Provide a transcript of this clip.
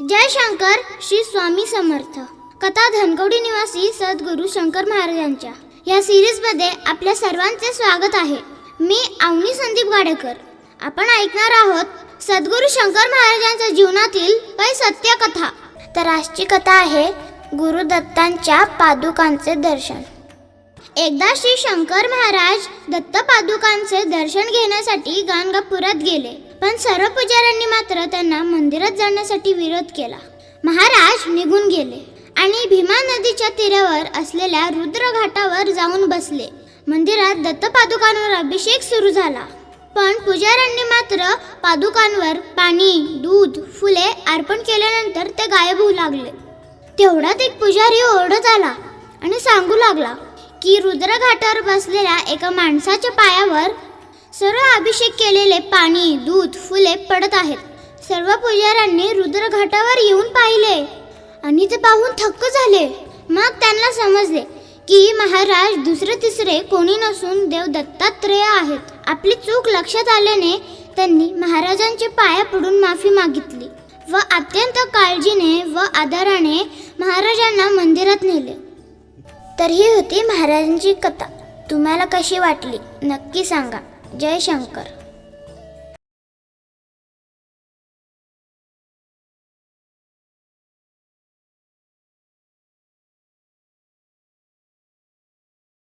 जय शंकर श्री स्वामी समर्थ. कथा धनकवडी निवासी सद्गुरू शंकर महाराजांच्या. या सिरीजमध्ये आपल्या सर्वांचे स्वागत आहे. मी अवनी संदीप गाडेकर. आपण ऐकणार आहोत सद्गुरू शंकर महाराजांच्या जीवनातील काही सत्य कथा तर आजची कथा आहे गुरुदत्तांच्या पादुकांचे दर्शन. एकदा श्री शंकर महाराज दत्तपादुकांचे दर्शन घेण्यासाठी गाणगापुरात गेले. पण सर्व पुजाऱ्यांनी मात्र त्यांना मंदिरात जाण्यासाठी विरोध केला. महाराज निघून गेले आणि भीमा नदीच्या तीरावर असलेल्या रुद्र घाटावर जाऊन बसले. मंदिरात दत्तपादुकांवर अभिषेक सुरू झाला. पण पुजाऱ्यांनी मात्र पादुकांवर पाणी दूध फुले अर्पण केल्यानंतर ते गायब होऊ लागले. तेवढ्यात एक पुजारी ओरडत आला आणि सांगू लागला की रुद्रघाटावर बसलेल्या एका माणसाच्या पायावर सर्व अभिषेक केलेले पाणी दूध फुले पडत आहेत. सर्व पुजाऱ्यांनी रुद्रघाटावर येऊन पाहिले. आणि ते पाहून थक्क झाले. मग त्यांना समजले की महाराज दुसरे तिसरे कोणी नसून देव दत्तात्रेय आहेत. आपली चूक लक्षात आल्याने त्यांनी महाराजांचे पाया पडून माफी मागितली व अत्यंत काळजीने व आदराने महाराजांना मंदिरात नेले. तर ही होती महाराजांची कथा. तुम्हाला कशी वाटली नक्की सांगा. जय शंकर.